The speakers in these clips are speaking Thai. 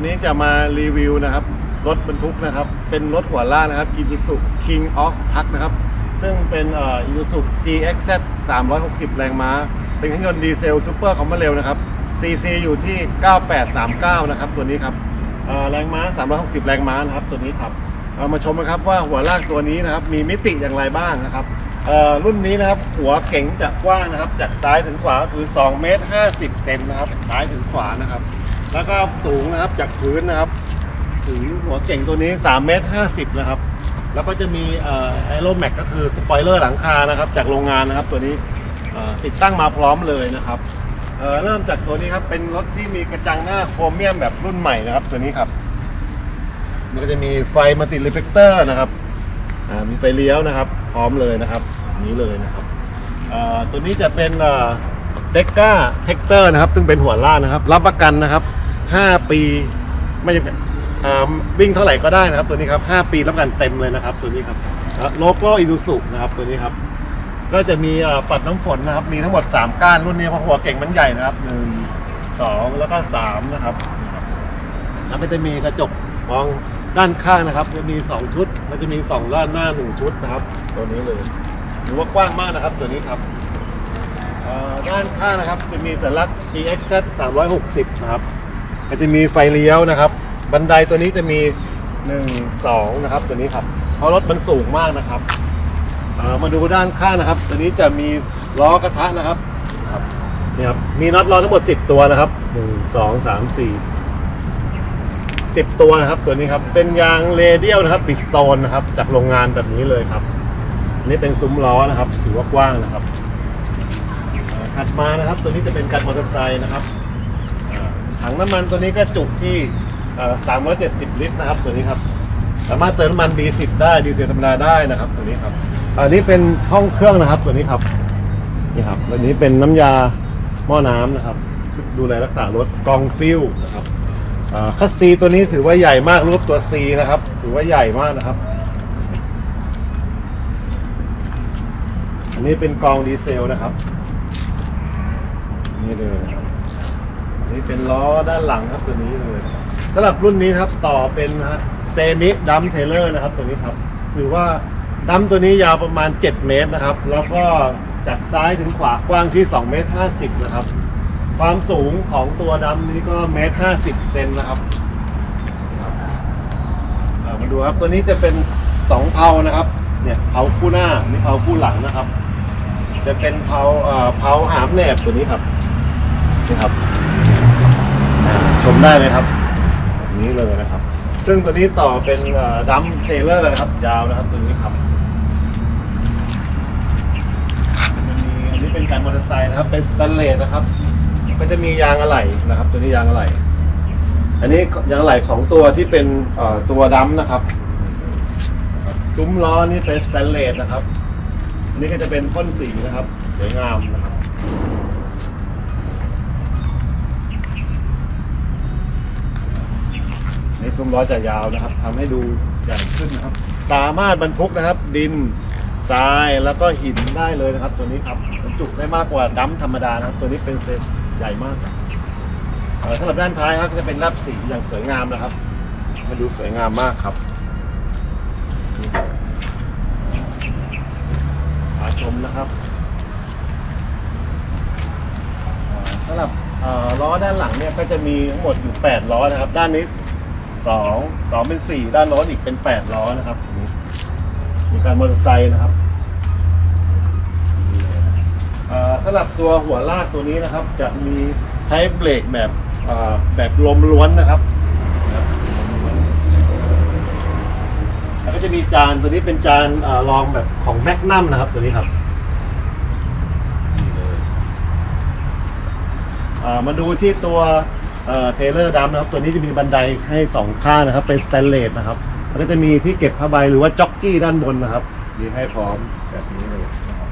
วันนี้จะมารีวิวนะครับ รถบรรทุกนะครับ เป็นรถหัวล่านะครับ Isuzu King of Truck นะครับ ซึ่งเป็นเอ่อ Isuzu GXZ 360 แรงม้า เป็นเครื่องยนต์ดีเซลซูเปอร์คอมเบเร็วนะครับ CC อยู่ที่ 9839 นะครับ ตัวนี้ครับเอ่อแรงม้า 360 แรงม้านะครับ ตัวนี้ครับเรามาชมนะครับว่าหัวลากตัวนี้นะครับ มีมิติอย่างไรบ้างนะครับเอ่อรุ่นนี้นะครับหัวเก๋งจะกว้างนะครับ จากซ้ายถึงขวาก็คือ2เมตร50เซนนะครับซ้ายถึงขวานะครับ แล้วก็สูงนะครับจากพื้นนะครับ ถึงหัวเก่งตัวนี้3เมตร50นะครับ แล้วก็จะมีเอ่อแอโรแม็กก็คือสปอยเลอร์หลังคานะครับ จากโรงงานนะครับ ตัวนี้ติดตั้งมาพร้อมเลยนะครับเเริ่มจากตัวนี้ครับเป็นรถที่มีกระจังหน้าโครเมียมแบบรุ่นใหม่นะครับ ตัวนี้ครับมันก็จะมีไฟมาติดรีเฟกเตอร์นะครับมีไฟเลี้ยวนะครับ พร้อมเลยนะครับนี้เลยนะครับตัวนี้จะเป็นเด็กก้าเทคเตอร์นะครับ ซึ่งเป็นหัวล่านะครับ รับประกันนะครับ 5 ปีไม่จำเป็นอ่าวิ่งเท่าไหร่ก็ได้นะครับ ตัวนี้ครับ 5 ปีรับประกันเต็มเลยนะครับ ตัวนี้ครับโลโก้อิดูสุนะครับตัวนี้ครับ ก็จะมีปัดน้ำฝนนะครับ มีทั้งหมด 3 ก้านรุ่นนี้เพราะหัวเก่งมันใหญ่นะครับ 1 2 แล้วก็ 3 นะครับ แล้วก็จะมีกระจกมองด้านข้างนะครับ จะมี 2 ชุด แล้วจะมี 2 ด้านหน้า 1 ชุดนะครับ ตัวนี้เลยถือว่ากว้างมากนะครับ ตัวนี้ครับด้านข้างนะครับจะมีสัญลักษณ์ GXZ 360 นะครับ ก็จะมีไฟเลี้ยวนะครับ บันไดตัวนี้จะมี1 2นะครับ ตัวนี้ครับ เพราะรถมันสูงมากนะครับมาดูด้านข้างนะครับ ตัวนี้จะมีล้อกระทะนะครับครับนี่ครับมีน็อตล้อทั้งหมด10ตัวนะครับ1 2 3 4 10ตัวนะครับตัวนี้ครับ เป็นยางเรเดียลนะครับปิสโตนนะครับ จากโรงงานแบบนี้เลยครับอันนี้เป็นซุ้มล้อนะครับถือว่ากว้างนะครับถัดมานะครับ ตัวนี้จะเป็นการมอเตอร์ไซค์นะครับ ถังน้ำมันตัวนี้ก็จุที่เอ่อ370 ลิตรนะครับ ตัวนี้ครับ สามารถเติมน้ำมัน D10 ได้ดีเซลธรรมดาได้นะครับ ตัวนี้ครับ อันนี้เป็นห้องเครื่องนะครับ ตัวนี้ครับ นี่ครับตัวนี้เป็นน้ำยาหม้อน้ำนะครับ ดูแลรักษารถกองฟิลนะครับคัสซีตัวนี้ถือว่าใหญ่มากรูปตัว C นะครับ ถือว่าใหญ่มากนะครับ อันนี้เป็นกองดีเซลนะครับ นี่เลยนะครับ นนี้เป็นล้อด้านหลังครับตัวนี้เลยสำหรับรุ่นนี้ครับต่อเป็นเซมิดัมเทเลอร์นะครับตัวนี้ครับถือว่าดัมตัวนี้ยาวประมาณ 7 เมตรนะครับ แล้วก็จากซ้ายถึงขวากว้างที่2เมตร50นะครับ ความสูงของตัวดำนี้ก็เมตรห้าสิบเซนนะครับมาดูครับตัวนี้จะเป็นสองเพานะครับเนี่ยเพาคู่หน้านี่เพาคู่หลังนะครับ จะเป็นเพาเอ่อเพาหามแหนบตัวนี้ครับนี่ครับ ชมได้เลยครับแบบนี้เลยนะครับ ซึ่งตัวนี้ต่อเป็นดัมเทเลอร์นะครับ ยาวนะครับตัวนี้ครับมันมีอันนี้เป็นการมอเตอร์ไซค์นะครับ เป็นสแตนเลสนะครับ ก็จะมียางอะไหล่นะครับ ตัวนี้ยางอะไหล่อันนี้ยางอะไหล่ของตัวที่เป็นตัวดัมนะครับซุ้มล้อนี่เป็นสแตนเลสนะครับ อันนี้ก็จะเป็นพ่นสีนะครับ สวยงามนะครับ นซุ้มล้อจะยาวนะครับทำให้ดูใหญ่ขึ้นนะครับ สามารถบรรทุกนะครับ ดินทรายแล้วก็หินได้เลยนะครับ ตัวนี้ครับบรรจุได้มากกว่าดัมธรรมดานะครับ ตัวนี้เป็นเซตใหญ่มากครับเอ่อสำหรับด้านท้ายครับก็จะเป็นรับสีอย่างสวยงามนะครับ มาดูสวยงามมากครับมาชมนะครับเอ่อสำหรับเอ่อล้อด้านหลังเนี่ยก็จะมีทั้งหมดอยู่ 8 ล้อนะครับ ด้านนี้ สองสองเป็นสี่ด้านโน้นอีกเป็นแปดล้อนะครับมีการมอเตอร์ไซค์นะครับสำหรับตัวหัวลากตัวนี้นะครับ จะมีใช้เบรกแบบแบบลมล้วนนะครับแล้วก็จะมีจานตัวนี้เป็นจานออรองแบบของแมกนัมนะครับตัวนี้ครับมาดูที่ตัว เออเทเลอร์ดัมนะครับ ตัวนี้จะมีบันไดให้สองข้างนะครับ เป็นสแตนเลสนะครับแล้วก็จะมีที่เก็บผ้าใบหรือว่าจ็อกกี้ด้านบนนะครับมีให้พร้อมแบบนี้เลยนะครับ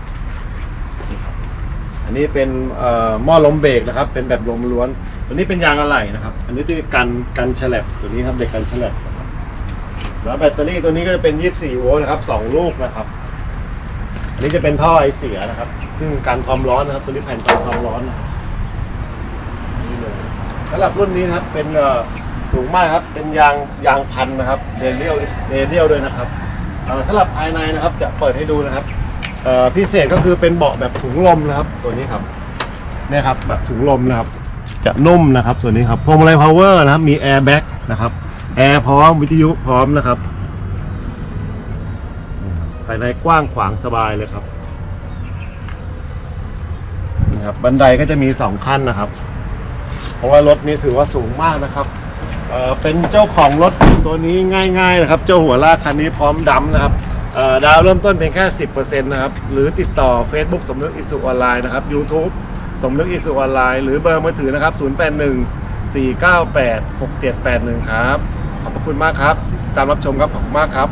อันนี้เป็นเอ่อหม้อลมเบรกนะครับ เป็นแบบลมล้วน ตัวนี้เป็นยางอะไหล่นะครับ อันนี้จะเป็นกันกันฉลับตัวนี้ครับเด็กกันฉลับนะครับแล้วแบตเตอรี่ตัวนี้ก็จะเป็น 24 โวลต์นะครับสองลูกนะครับอันนี้จะเป็นท่อไอเสียนะครับ ซึ่งการความร้อนนะครับ ตัวนี้แผ่นกันความร้อนนะครับ สำหรับรุ่นนี้นะครับเป็นเอ่อสูงมากครับเป็นยางยางพันนะครับเรเดียลเรเดียลด้วยนะครับเอ่อสำหรับภายในนะครับจะเปิดให้ดูนะครับเอ่อพิเศษก็คือเป็นเบาะแบบถุงลมนะครับ ตัวนี้ครับเนี่ยครับแบบถุงลมนะครับ จะนุ่มนะครับส่วนี้ครับพวงมาลัยพาวเวอร์นะครับมีแอร์แบ็กนะครับแอร์พร้อมวิทยุพร้อมนะครับภายในกว้างขวางสบายเลยครับนี่ครับบันไดก็จะมีสองขั้นนะครับ เพราะว่ารถนี้ถือว่าสูงมากนะครับเอ่อเป็นเจ้าของรถตัวนี้ง่ายๆนะครับ เจ้าหัวลากคันนี้พร้อมดำนะครับเอ่อดาวเริ่มต้นเพียงแค่ 10%นะครับ หรือติดต่อ Facebook สมนึกอิสุออนไลน์นะครับ YouTube สมนึกอิสุออนไลน์หรือเบอร์มือถือนะครับ 081 498 6781 ครับ ขอบพระคุณมากครับที่ตามรับชมครับ ขอบคุณมากครับ